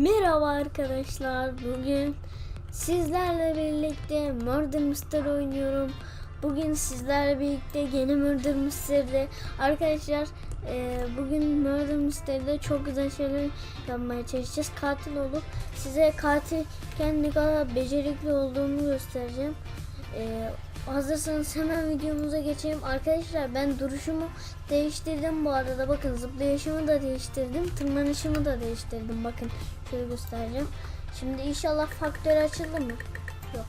Merhaba arkadaşlar. Bugün sizlerle birlikte Murder Mystery oynuyorum. Bugün sizlerle birlikte yeni Murder Mystery'de arkadaşlar e, bugün Murder Mystery'de çok güzel şeyler yapmaya çalışacağız. Katil olup size katilken ne kadar becerikli olduğumu göstereceğim. E, hazırsanız hemen videomuza geçelim. Arkadaşlar ben duruşumu değiştirdim bu arada. Bakın zıplayışımı da değiştirdim. Tırmanışımı da değiştirdim. Bakın şöyle göstereceğim. Şimdi inşallah faktör açıldı mı? Yok.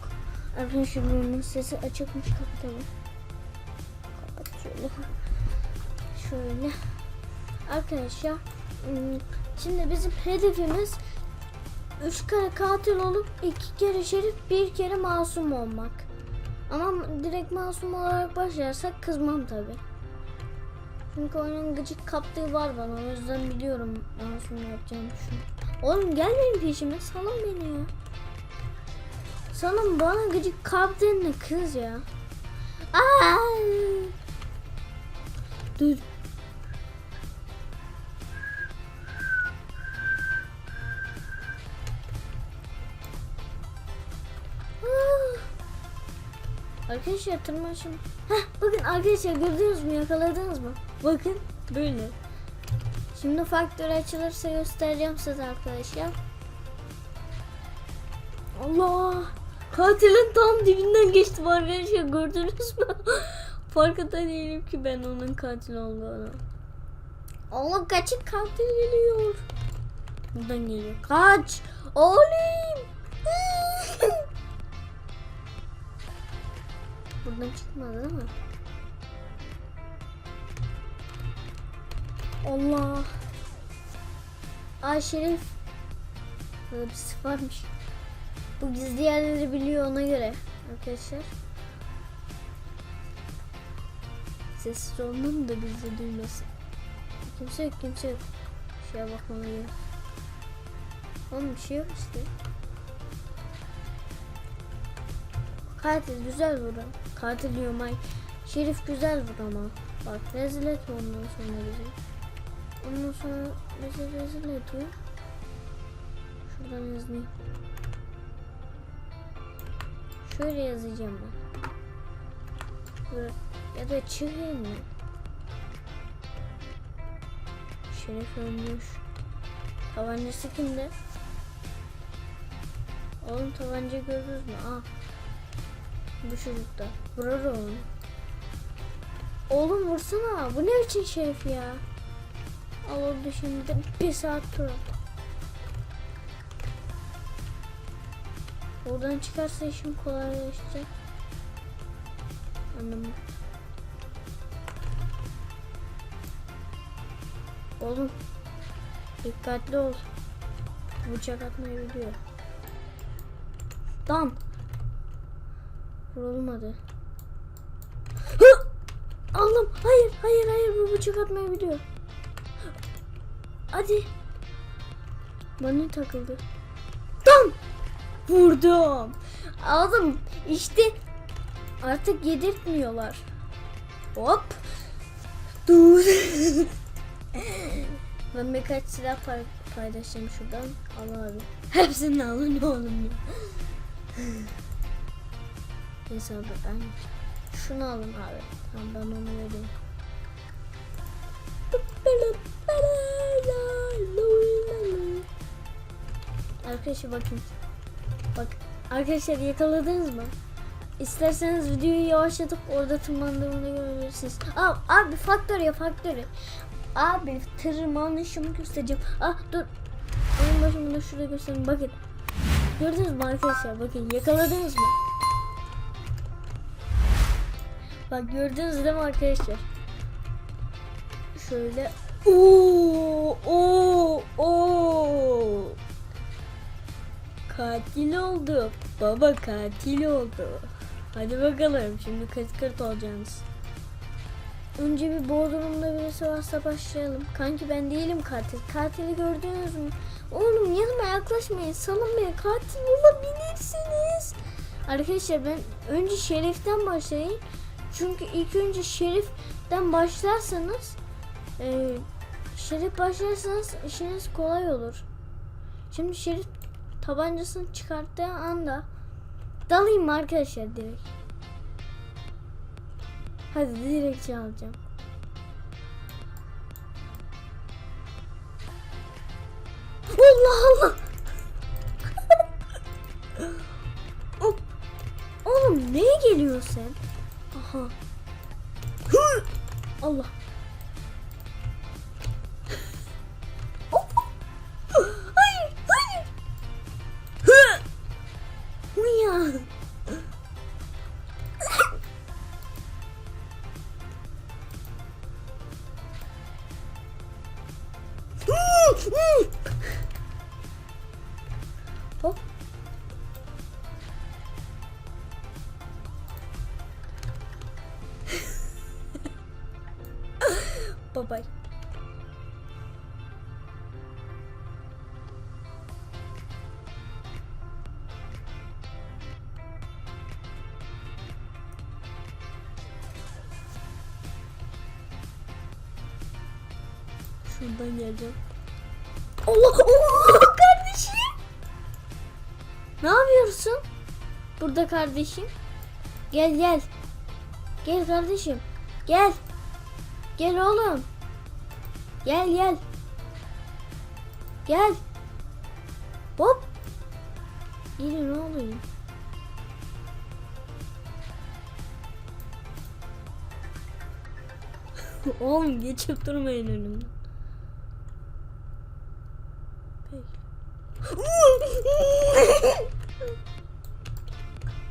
Arkadaşlar bunun sesi açıkmış kapatalım. Kapat şöyle. Şöyle. Arkadaşlar şimdi bizim hedefimiz 3 kere katil olup 2 kere şerif bir kere masum olmak. Ama direkt masum olarak başlarsak kızmam tabi. Çünkü oyunun gıcık kaptığı var bana. O yüzden biliyorum masum yapacağımı düşünüyorum. Oğlum gel benim peşime. Salın beni ya. Salın bana gıcık kaptığında kız ya. Aa! Dur. Arkadaşlar tırmanışım. Heh, bakın arkadaşlar gördünüz mü yakaladınız mı? Bakın böyle. Şimdi faktör açılırsa göstereceğim size arkadaşlar. Allah! Katilin tam dibinden geçtim arkadaşlar gördünüz mü? Farkında değilim ki ben onun katil olduğunu. Allah kaçın katil geliyor. Buradan geliyor. Kaç! Oğlum! Buradan çıkmadı değil mi? Allah. Aa Şerif. Böyle bir sıf varmış. Bu gizli yerleri biliyor ona göre. Arkadaşlar. Sessiz olmam da bizi duymasın. Kimse yok kimse yok. Şeye bakmama gerek. Oğlum bir şey yok işte. Katil güzel vur. Katil diyorum ay. Şerif güzel vur ama. Bak rezil etme ondan sonra bizi. Ondan sonra bizi rezil ediyor. Şuradan yazayım. Şöyle yazacağım ben. Ya da çıkayım mı? Şerif ölmüş. Tabancası kimde? Oğlum tabanca görürüz mü? Aa. Bu çocukta. Vurar oğlum. Oğlum vursana. Bu ne biçim şerif ya? Oldu şimdi bir saat tur at. Oradan çıkarsa işim kolaylaşacak. Anladım. Oğlum. Dikkatli ol. Bıçak atmayı biliyor. Tamam. Vurulmadı. Hı! Allah'ım hayır hayır hayır bu bıçak atmayı biliyor. Hadi. Bana takıldı. Tam. Vurdum. Aldım. İşte artık yedirtmiyorlar. Hop. Dur. ben birkaç silah pay paylaşacağım şuradan. Al abi. Hepsini alın oğlum. Neyse ben şunu alın abi. Tamam ben onu vereyim. Arkadaşlar bakın. Bak arkadaşlar yakaladınız mı? İsterseniz videoyu yavaşlatıp orada tırmandığımı görebilirsiniz. Aa, abi faktör ya faktör. Abi tırmanışımı göstereceğim. Ah dur. Onun başımı da şurada göstereyim. Bakın. Gördünüz mü arkadaşlar? Bakın yakaladınız mı? Bak gördünüz değil mi arkadaşlar? Şöyle. Oo, oo, oo. Katil oldu. Baba katil oldu. Hadi bakalım şimdi kırk kırk olacaksınız. Önce bir bodrumda birisi varsa başlayalım. Kanki ben değilim katil. Katili gördünüz mü? Oğlum yanıma yaklaşmayın. Salın beni. Katil olabilirsiniz. Arkadaşlar ben önce şeriften başlayayım. Çünkü ilk önce şeriften başlarsanız e, şerif başlarsanız işiniz kolay olur. Şimdi Şerif tabancasını çıkarttığı anda dalayım arkadaşlar direkt? Hadi direkt çalacağım. Allah Allah. Oğlum neye geliyorsun sen? Allah. Bye. Şuradan geleceğim. Allah Allah kardeşim. Ne yapıyorsun? Burada kardeşim. Gel gel. Gel kardeşim. Gel. Gel oğlum. Gel gel. Gel. Hop. Gelin oğlum. oğlum geçip durmayın önümden.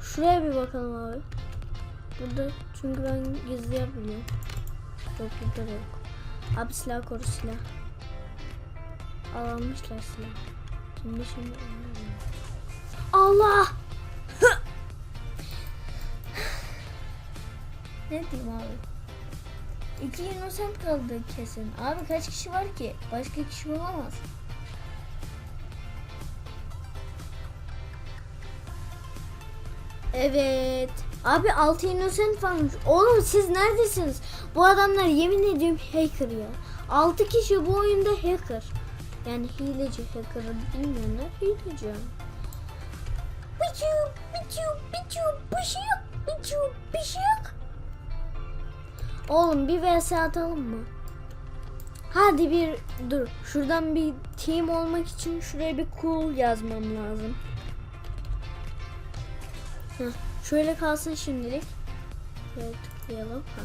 Şuraya bir bakalım abi. Burada çünkü ben gizli yapmıyorum. Yok burada da yok. Abi silah koru silah. Almışlar silah. Şimdi şimdi Allah! ne diyeyim abi? İki innocent kaldı kesin. Abi kaç kişi var ki? Başka kişi olamaz. Evet. Abi 6 innocent varmış. Oğlum siz neredesiniz? Bu adamlar yemin ediyorum hacker ya. 6 kişi bu oyunda hacker. Yani hileci hacker bilmeyenler hileci. Biçu, biçu, biçu, yok. Biçu, yok. Oğlum bir vs atalım mı? Hadi bir dur. Şuradan bir team olmak için şuraya bir cool yazmam lazım. Heh, şöyle kalsın şimdilik. Şöyle tıklayalım. Heh.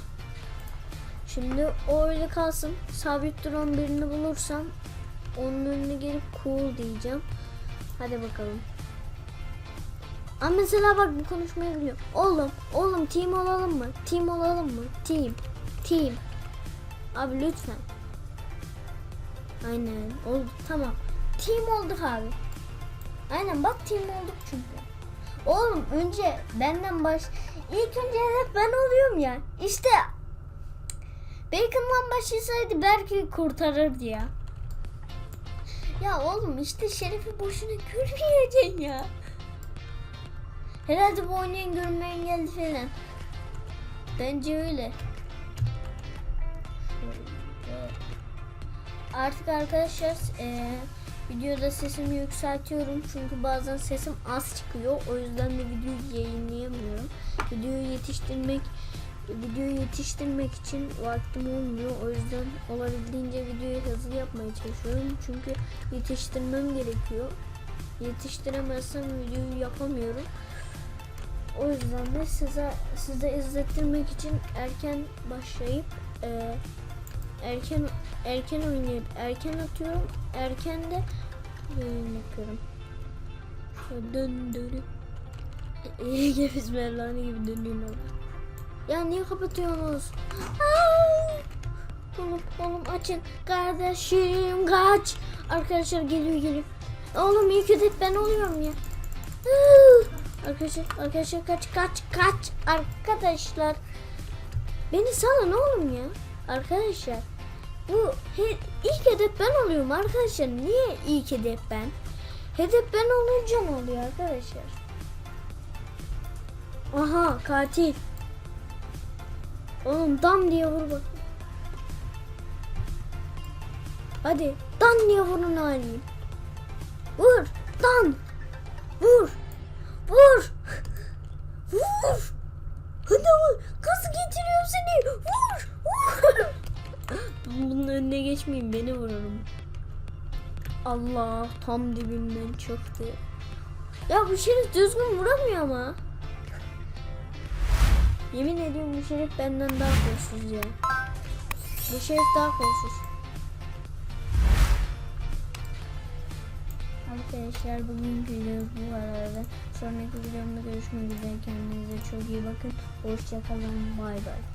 Şimdi o öyle kalsın. Sabit duran birini bulursam onun önüne gelip cool diyeceğim. Hadi bakalım. Ama mesela bak bu konuşmayı biliyor. Oğlum, oğlum team olalım mı? Team olalım mı? Team. Team. Abi lütfen. Aynen oldu tamam. Team olduk abi. Aynen bak team olduk çünkü. Oğlum önce benden baş... İlk önce hep ben oluyorum ya. İşte Bacon'dan başlasaydı belki kurtarırdı ya. Ya oğlum işte Şerif'i boşuna görmeyeceksin ya. Herhalde bu oynayan görme engelli falan. Bence öyle. Artık arkadaşlar eee videoda sesimi yükseltiyorum çünkü bazen sesim az çıkıyor. O yüzden de videoyu yayınlayamıyorum. Videoyu yetiştirmek videoyu yetiştirmek için vaktim olmuyor. O yüzden olabildiğince videoyu hızlı yapmaya çalışıyorum. Çünkü yetiştirmem gerekiyor. Yetiştiremezsem videoyu yapamıyorum. O yüzden de size size izlettirmek için erken başlayıp e, erken erken oynayıp erken atıyorum. Erken de yayın yapıyorum. Şöyle dön dön. İyi Bismillahirrahmanirrahim gibi dönüyorum. Ya niye kapatıyorsunuz? Oğlum, oğlum açın. Kardeşim kaç. Arkadaşlar geliyor geliyor. Oğlum iyi kötü ben oluyorum ya. Arkadaşlar, arkadaşlar kaç kaç kaç. Arkadaşlar. Beni salın oğlum ya. Arkadaşlar. Bu ilk hedef ben oluyorum arkadaşlar. Niye ilk hedef ben? Hedef ben olunca ne oluyor arkadaşlar? Aha katil. Oğlum dam diye vur bak. Hadi dan diye vurun alayım. Vur. Lan. Vur. Vur. Vur. Hadi vur. Kası getiriyorum seni. Vur. Vur. Bunun önüne geçmeyin beni vururum. Allah tam dibimden çıktı. Ya bu şerif düzgün vuramıyor ama. Yemin ediyorum bu şerif benden daha kolsuz ya. Bu şerif daha kolsuz. Arkadaşlar bugünkü videomuz bu kadar. Sonraki videomda görüşmek üzere. Kendinize çok iyi bakın. Hoşçakalın. Bay bay.